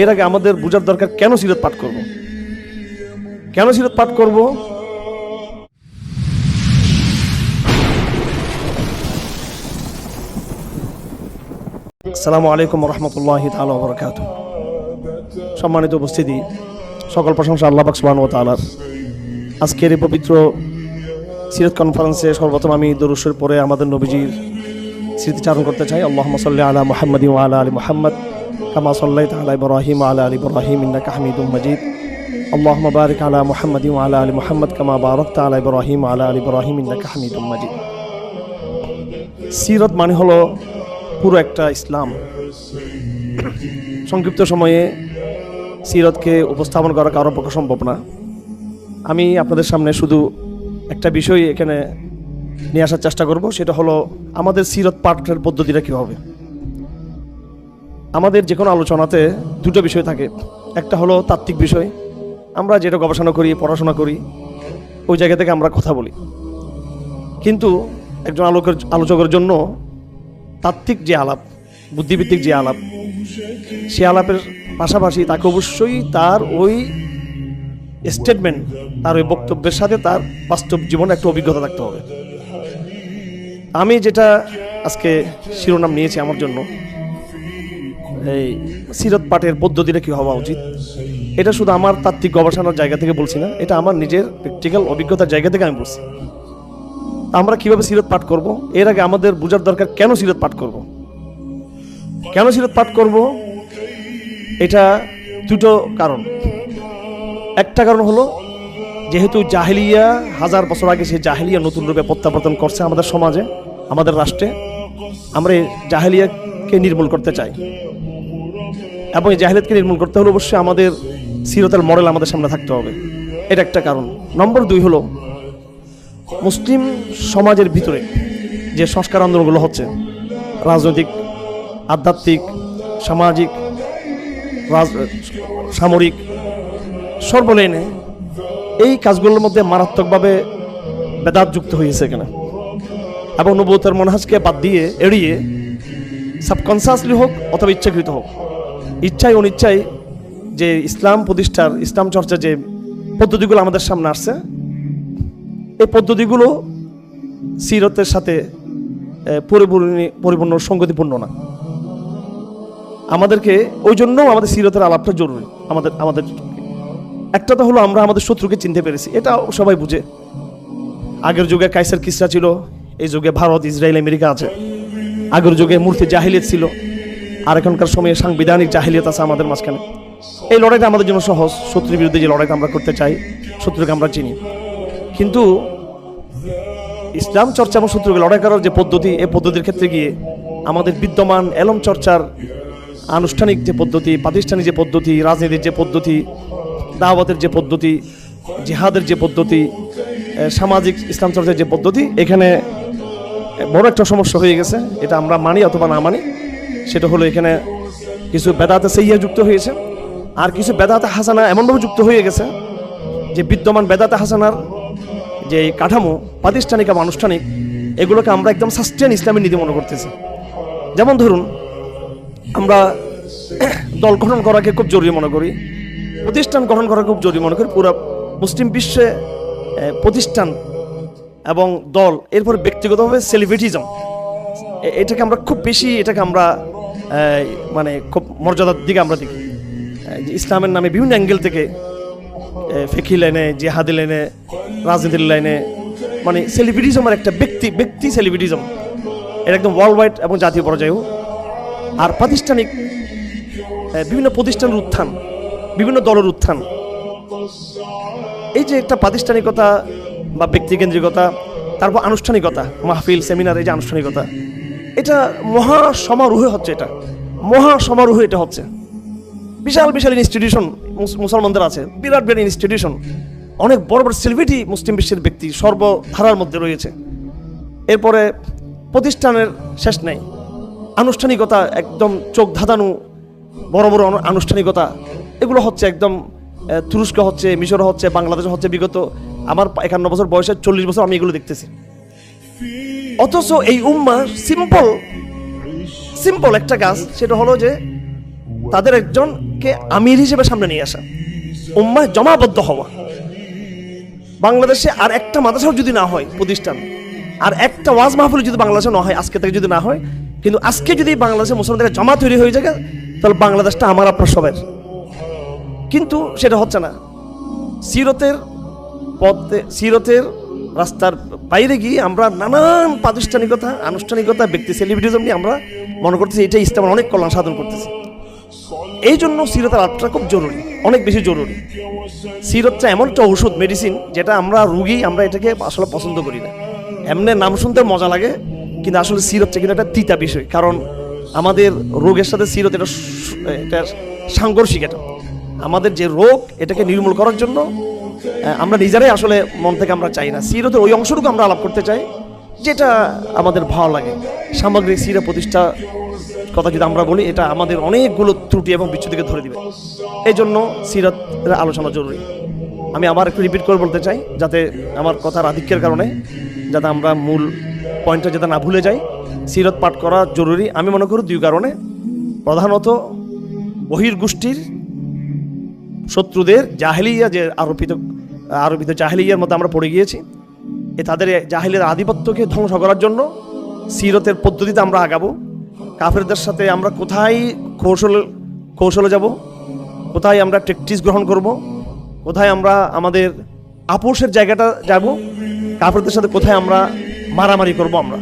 এর আগে আমাদের বোঝার দরকার কেন সিরত পাঠ করব? কেন সিরত পাঠ করব? আসসালামু আলাইকুম রহমতুল্লাহ তালা সম্মানিত উপস্থিতি, সকল প্রশংসা আল্লাহ পাক ও তালার আজকের এই পবিত্র সিরত কনফারেন্সে সর্বপ্রথম আমি দরুশের পরে আমাদের নবীজির স্মৃতিচারণ করতে চাই। আল্লাহ সাল্লি আলা মুহাম্মদ আলা আলী মুহাম্মদ। কামা সাল্লাইতা আলা ইব্রাহিম ওয়া আলা আলী ইব্রাহিম ইন্নাকা হামিদুম মাজিদ اللهم بارك على محمد وعلى ال محمد كما باركت على ابراهيم وعلى ال ابراهيم انك حميد مجيد সিরত মানে হলো পুরো একটা ইসলাম সংক্ষিপ্ত সময়ে সিরতকে উপস্থাপন করা কারো পক্ষে সম্ভব না আমি আপনাদের সামনে শুধু একটা বিষয় এখানে নিয়ে আসার চেষ্টা করব সেটা হলো আমাদের সিরত পাঠের পদ্ধতিটা কী হবে আমাদের যে কোনো আলোচনাতে দুটো বিষয় থাকে। একটা হলো তাত্ত্বিক বিষয়। আমরা যেটা গবেষণা করি, পড়াশোনা করি, ওই জায়গা থেকে আমরা কথা বলি। কিন্তু একজন আলোকের, আলোচকের জন্য তাত্ত্বিক যে আলাপ বুদ্ধিভিত্তিক যে আলাপ, সে আলাপের পাশাপাশি তাকে অবশ্যই তার ওই স্টেটমেন্ট তার ওই বক্তব্যের সাথে তার বাস্তব জীবনে একটা অভিজ্ঞতা থাকতে হবে। আমি যেটা আজকে শিরোনাম নিয়েছি আমার জন্য এই সিরত পাঠের পদ্ধতিটা কী হওয়া উচিত? এটা শুধু আমার তাত্ত্বিক গবেষণার জায়গা থেকে বলছি না, এটা আমার নিজের প্র্যাকটিক্যাল অভিজ্ঞতার জায়গা থেকে আমি বলছি। আমরা কীভাবে সিরত পাঠ করব? এর আগে আমাদের বোঝার দরকার কেন সিরত পাঠ করব? কেন সিরত পাঠ করব? এটা দুটো কারণ। একটা কারণ হলো, যেহেতু জাহেলিয়া হাজার বছর আগে সেই জাহেলিয়া নতুন রূপে প্রত্যাবর্তন করছে আমাদের সমাজে, আমাদের রাষ্ট্রে, আমরা জাহেলিয়াকে নির্মূল করতে চাই। এবং এই জাহিলিয়াতকে নির্মূল করতে হলে অবশ্যই আমাদের সিরতার মডেল আমাদের সামনে থাকতে হবে। এটা একটা কারণ। নম্বর দুই হলো, মুসলিম সমাজের ভিতরে যে সংস্কার আন্দোলনগুলো হচ্ছে, রাজনৈতিক, আধ্যাত্মিক, সামাজিক সামরিক সর্বলেনে এই কাজগুলোর মধ্যে মারাত্মকভাবে বেদাত যুক্ত হয়েছে এখানে। এবং নবুতের মনহাজকে বাদ দিয়ে এড়িয়ে সাবকনসিয়াসলি হোক অথবা ইচ্ছাকৃত হোক ইচ্ছায় অনিচ্ছায় যে ইসলাম প্রতিষ্ঠার, ইসলাম চর্চার যে পদ্ধতিগুলো আমাদের সামনে আসছে, এই পদ্ধতিগুলো সিরতের সাথে পরিপূর্ণ পরিপূর্ণ সঙ্গতিপূর্ণ না। আমাদেরকে ওই জন্য আমাদের সিরতের আলাপটা জরুরি, আমাদের আমাদের একটা তো হলো আমরা আমাদের শত্রুকে চিনতে পেরেছি, এটা সবাই বুঝে। আগের যুগে কাইসার কিসরা ছিল, এই যুগে ভারত, ইসরায়েল, আমেরিকা আছে। আগের যুগে মূর্তি জাহিলিয়ত ছিল। আর এখনকার সময়ে সাংবিধানিক জাহিলিয়ত আছে আমাদের মাঝখানে। এই লড়াইটা আমাদের জন্য সহজ, শত্রুর বিরুদ্ধে যে লড়াইটা আমরা করতে চাই, শত্রুকে আমরা চিনি। কিন্তু ইসলাম চর্চা এবং শত্রুকে লড়াই করার যে পদ্ধতি এই পদ্ধতির ক্ষেত্রে গিয়ে আমাদের বিদ্যমান এলম চর্চার আনুষ্ঠানিক যে পদ্ধতি, প্রাতিষ্ঠানিক যে পদ্ধতি, রাজনীতির যে পদ্ধতি, দাওয়াতের যে পদ্ধতি, জিহাদের যে পদ্ধতি সামাজিক ইসলাম চর্চার যে পদ্ধতি, এখানে বড় একটা সমস্যা হয়ে গেছে। এটা আমরা মানি অথবা না মানি সেটা হলো এখানে কিছু বেদাতে সেইয়া যুক্ত হয়েছে। আর কিছু বেদাতে হাসানা এমনভাবে যুক্ত হয়ে গেছে যে বিদ্যমান বেদাতে হাসানার যে কাঠামো, প্রাতিষ্ঠানিক এবং আনুষ্ঠানিক, এগুলোকে আমরা একদম সাস্টেন ইসলামের নীতি মনে করতেছি। যেমন ধরুন, আমরা দল গঠন করাকে খুব জরুরি মনে করি, প্রতিষ্ঠান গঠন করা খুব জরুরি মনে করি, পুরো মুসলিম বিশ্বে প্রতিষ্ঠান এবং দল, এরপর ব্যক্তিগতভাবে সেলিব্রিটিজম এটাকে আমরা খুব বেশি, এটাকে আমরা মানে খুব মর্যাদার দিকে আমরা দেখি। ইসলামের নামে বিভিন্ন অ্যাঙ্গেল থেকে ফেকি লাইনে জেহাদি লাইনে, রাজনীতির লাইনে মানে সেলিব্রিটিজমের একটা ব্যক্তি ব্যক্তি সেলিব্রিটিজম। এটা একদম ওয়ার্ল্ড ওয়াইড এবং জাতীয় পর্যায়েও। আর প্রাতিষ্ঠানিক বিভিন্ন প্রতিষ্ঠানের উত্থান, বিভিন্ন দলের উত্থান। এই যে একটা প্রাতিষ্ঠানিকতা বা ব্যক্তিকেন্দ্রিকতা, তারপর আনুষ্ঠানিকতা, মাহফিল, সেমিনার, এই যে আনুষ্ঠানিকতা এটা মহা সমারোহে হচ্ছে এটা। মহা সমারোহে এটা হচ্ছে। বিশাল বিশাল ইনস্টিটিউশন মুসলমানদের আছে। বিরাট বিরাট ইনস্টিটিউশন অনেক বড় বড় সেলিব্রিটি মুসলিম বিশ্বের ব্যক্তি সর্বধারার মধ্যে রয়েছে। এরপরে প্রতিষ্ঠানের শেষ নেই। আনুষ্ঠানিকতা একদম চোখ ধাঁধানো বড় বড় আনুষ্ঠানিকতা। এগুলো হচ্ছে একদম তুরস্ক হচ্ছে, মিশর হচ্ছে, বাংলাদেশ হচ্ছে, বিগত আমার একান্ন বছর বয়সে চল্লিশ বছর আমি এগুলো দেখতেছি। অথচ এই উম্মা সিম্পল সিম্পল একটা কাজ, সেটা হলো যে তাদের একজনকে আমির হিসেবে সামনে নিয়ে আসা। উম্মায় জমাবদ্ধ হওয়া। বাংলাদেশে আর একটা মাদ্রাসাও যদি না হয় প্রতিষ্ঠান, আর একটা ওয়াজ মাহফিল যদি বাংলাদেশে না হয়, আজকে থেকে যদি না হয়, কিন্তু আজকে যদি বাংলাদেশে মুসলমানদের জমা তৈরি হয়ে যায়, তাহলে বাংলাদেশটা আমার আপনার সবের। কিন্তু সেটা হচ্ছে না। সিরতের পথে, সিরতের রাস্তার বাইরে গিয়ে আমরা নানান প্রাতিষ্ঠানিকতা, আনুষ্ঠানিকতা, ব্যক্তি সেলিব্রিটিজম নিয়ে আমরা মনে করতেছি এটা ইসলামের অনেক কল্যাণ সাধন করতেছি। এই জন্য সিরতের আটটা খুব জরুরি, অনেক বেশি জরুরি। সিরতটা এমন একটা ওষুধ মেডিসিন যেটা আমরা রুগী, আমরা এটাকে আসলে পছন্দ করি না। এমনি নাম শুনতে মজা লাগে, কিন্তু আসলে সিরতটা কিন্তু একটা তিতা বিষয়, কারণ আমাদের রোগের সাথে সিরত এটা এটা সাংঘর্ষিক এটা আমাদের যে রোগ, এটাকে নির্মূল করার জন্য আমরা নিজেরাই আসলে মন থেকে আমরা চাই না। সিরতের ওই অংশটুকু আমরা আলাপ করতে চাই, যেটা আমাদের ভালো লাগে। সামগ্রিক সিরা প্রতিষ্ঠা কথা যদি আমরা বলি, এটা আমাদের অনেকগুলো ত্রুটি এবং বিচ্যুতিকে ধরে দিবে। এই জন্য সিরাতের আলোচনা জরুরি। আমি আবার একটু রিপিট করে বলতে চাই, যাতে আমার কথার আধিক্যের কারণে, যাতে আমরা মূল পয়েন্টটা যাতে না ভুলে যাই। সিরত পাঠ করা জরুরি। আমি মনে করি দুই কারণে। প্রধানত বহির্গোষ্ঠীর শত্রুদের জাহেলিয়া যে আরোপিত আরোপিত জাহেলিয়ার মধ্যে আমরা পড়ে গিয়েছি, এ তাদের জাহেলের আধিপত্যকে ধ্বংস করার জন্য সিরতের পদ্ধতিতে আমরা আগাবো। কাফেরদের সাথে আমরা কোথায় কৌশল, কৌশলে যাব? কোথায় আমরা টেকটিস গ্রহণ করব? কোথায় আমরা আমাদের আপোষের জায়গাটা যাব? কাফেরদের সাথে কোথায় আমরা মারামারি করব আমরা?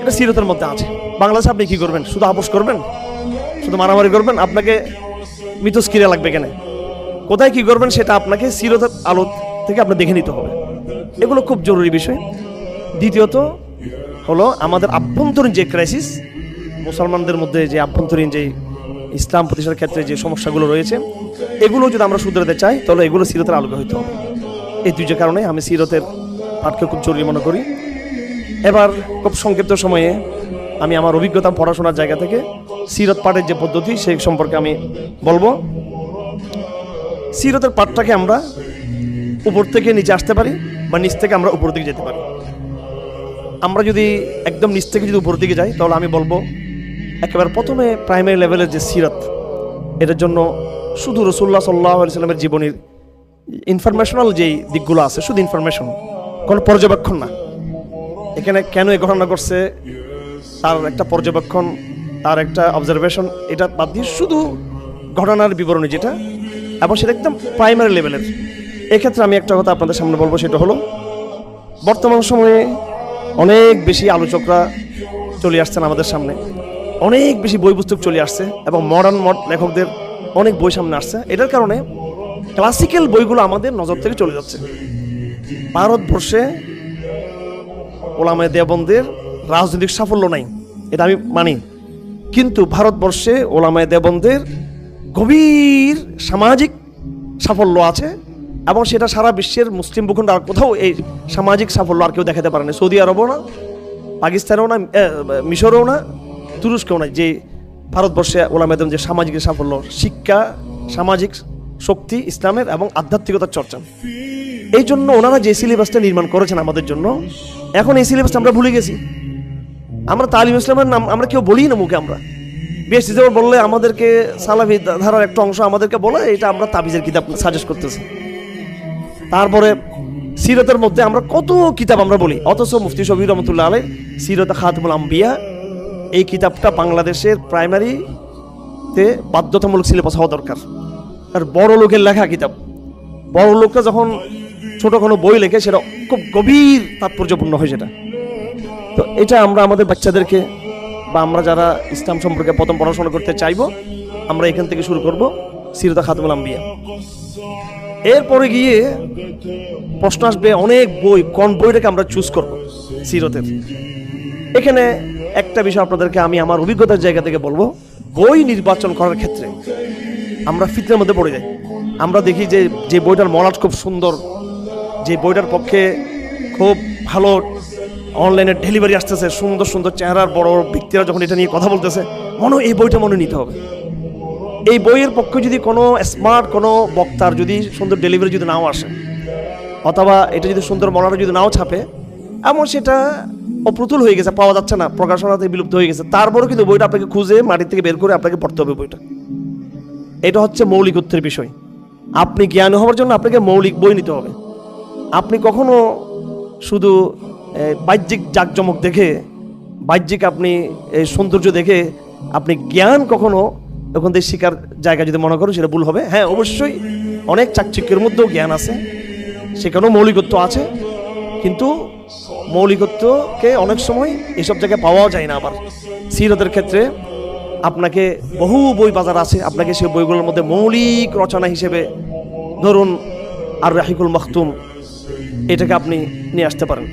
এটা সিরতের মধ্যে আছে। বাংলাদেশে আপনি কি করবেন? শুধু আপোষ করবেন? শুধু মারামারি করবেন? আপনাকে মিথস্ক্রিয়া লাগবে কেন? কোথায় কি করবেন সেটা আপনাকে সিরতের আলো থেকে আপনি দেখে নিতে হবে। এগুলো খুব জরুরি বিষয়। দ্বিতীয়ত হলো আমাদের আভ্যন্তরীণ যে ক্রাইসিস মুসলমানদের মধ্যে যে আভ্যন্তরীণ যে ইসলাম প্রতিষ্ঠার ক্ষেত্রে যে সমস্যাগুলো রয়েছে, এগুলো যদি আমরা শুধরাতে চাই, তাহলে এগুলো সিরতের আলোকে হইতে হবে। এই দুইটা কারণে আমি সিরতের পাঠকে খুব জরুরি মনে করি। এবার খুব সংক্ষিপ্ত সময়ে আমি আমার অভিজ্ঞতা পড়াশোনার জায়গা থেকে সিরত পাঠের যে পদ্ধতি, সেই সম্পর্কে আমি বলব। সিরতের পাঠটাকে আমরা উপর থেকে নিচে আসতে পারি বা নিচ থেকে আমরা উপর দিকে যেতে পারি। আমরা যদি একদম নিচ থেকে যদি উপর দিকে যাই, তাহলে আমি বলব একেবারে প্রথমে প্রাইমারি লেভেলের যে সিরত, এটার জন্য শুধু রসুল্লাহ সাল্লাহ সাল্লামের জীবনীর ইনফরমেশনাল যেই দিকগুলো আছে, শুধু ইনফরমেশন কোনো পর্যবেক্ষণ না। এখানে কেন এই ঘটনা ঘটছে, তার একটা পর্যবেক্ষণ, তার একটা অবজারভেশন এটা বাদ দিয়ে শুধু ঘটনার বিবরণী যেটা এবং সেটা একদম প্রাইমারি লেভেলের এক্ষেত্রে আমি একটা কথা আপনাদের সামনে বলব, সেটা হলো, বর্তমান সময়ে অনেক বেশি আলোচকরা চলে আসছেন আমাদের সামনে। অনেক বেশি বই পুস্তক চলে আসছে এবং মডার্ন মড লেখকদের অনেক বই সামনে আসছে। এটার কারণে ক্লাসিক্যাল বইগুলো আমাদের নজর থেকে চলে যাচ্ছে। ভারতবর্ষে ওলামায় দেবন্দের রাজনৈতিক সাফল্য নাই, এটা আমি মানি। কিন্তু ভারতবর্ষে ওলামায় দেবন্দের গভীর সামাজিক সাফল্য আছে এবং সেটা সারা বিশ্বের মুসলিম ভূখণ্ড আর কোথাও এই সামাজিক সাফল্য আর কেউ দেখাতে পারে না। সৌদি আরবও না, পাকিস্তানেও না মিশরেও না, তুরস্কেও না। যে ভারতবর্ষে ওলামায়দম যে সামাজিক সাফল্য, শিক্ষা, সামাজিক শক্তি, ইসলামের এবং আধ্যাত্মিকতার চর্চা। এই জন্য ওনারা যে সিলেবাসটা নির্মাণ করেছেন আমাদের জন্য, এখন এই সিলেবাসটা আমরা ভুলে গেছি। আমরা তালিম ইসলামের নাম আমরা কেউ বলি না মুখে আমরা। বেশ যেমন বললে আমাদেরকে সালাফি ধারার একটা অংশ আমাদেরকে বলে, এটা আমরা তাবিজের কিতাব সাজেস্ট করতেছি। তারপরে সিরতের মধ্যে আমরা কত কিতাব আমরা বলি, অথচ মুফতি শবীর রহমতুল্লাহ আলাই সিরত খাতমুল আম্বিয়া, এই কিতাবটা বাংলাদেশের প্রাইমারিতে বাধ্যতামূলক সিলেবাস হওয়া দরকার। আর বড় লোকের লেখা কিতাব। বড় লোকরা যখন ছোট কোনো বই লেখে, সেটা খুব গভীর তাৎপর্যপূর্ণ হয় সেটা। তো এটা আমরা আমাদের বাচ্চাদেরকে বা আমরা যারা ইসলাম সম্পর্কে প্রথম পড়াশোনা করতে চাইব, আমরা এখান থেকে শুরু করব সিরতা খাতমুল আম্বিয়া। এরপরে গিয়ে প্রশ্ন আসবে অনেক বই, কোন বইটাকে আমরা চুজ করব সিরতের? এখানে একটা বিষয় আপনাদেরকে আমি আমার অভিজ্ঞতার জায়গা থেকে বলব, বই নির্বাচন করার ক্ষেত্রে আমরা ফিতনের মধ্যে পড়ে যাই। আমরা দেখি যে যে বইটার মলাট খুব সুন্দর, যে বইটার পক্ষে খুব ভালো অনলাইনে ডেলিভারি আসতেছে, সুন্দর সুন্দর চেহারার বড় বড় ব্যক্তিরা যখন এটা নিয়ে কথা বলতেছে, মনে এই বইটা মনে নিতে হবে। এই বইয়ের পক্ষে যদি কোনো স্মার্ট কোনো বক্তার যদি সুন্দর ডেলিভারি যদি নাও আসে, অথবা এটা যদি সুন্দর মলাটা যদি নাও ছাপে, এমন সেটা অপ্রতুল হয়ে গেছে, পাওয়া যাচ্ছে না, প্রকাশনাতে বিলুপ্ত হয়ে গেছে। তারপরেও কিন্তু বইটা আপনাকে খুঁজে মাটির থেকে বের করে আপনাকে পড়তে হবে বইটা। এটা হচ্ছে মৌলিক মৌলিকত্বের বিষয়। আপনি জ্ঞান হওয়ার জন্য আপনাকে মৌলিক বই নিতে হবে। আপনি কখনো শুধু বাহ্যিক জাকজমক দেখে, বাহ্যিক আপনি এই সৌন্দর্য দেখে আপনি জ্ঞান কখনো ওখান থেকে শিকার জায়গা যদি মনে করেন সেটা ভুল হবে। হ্যাঁ অবশ্যই অনেক চাকচিক্যের মধ্যেও জ্ঞান আছে, সেখানেও মৌলিকত্ব আছে, কিন্তু মৌলিকত্বকে অনেক সময় এসব জায়গায় পাওয়াও যায় না আবার। সিরতের ক্ষেত্রে আপনাকে বহু বই বাজার আছে, আপনাকে সেই বইগুলোর মধ্যে মৌলিক রচনা হিসেবে ধরুন আর রাহিকুল মখতুম, এটাকে আপনি নিয়ে আসতে পারেন।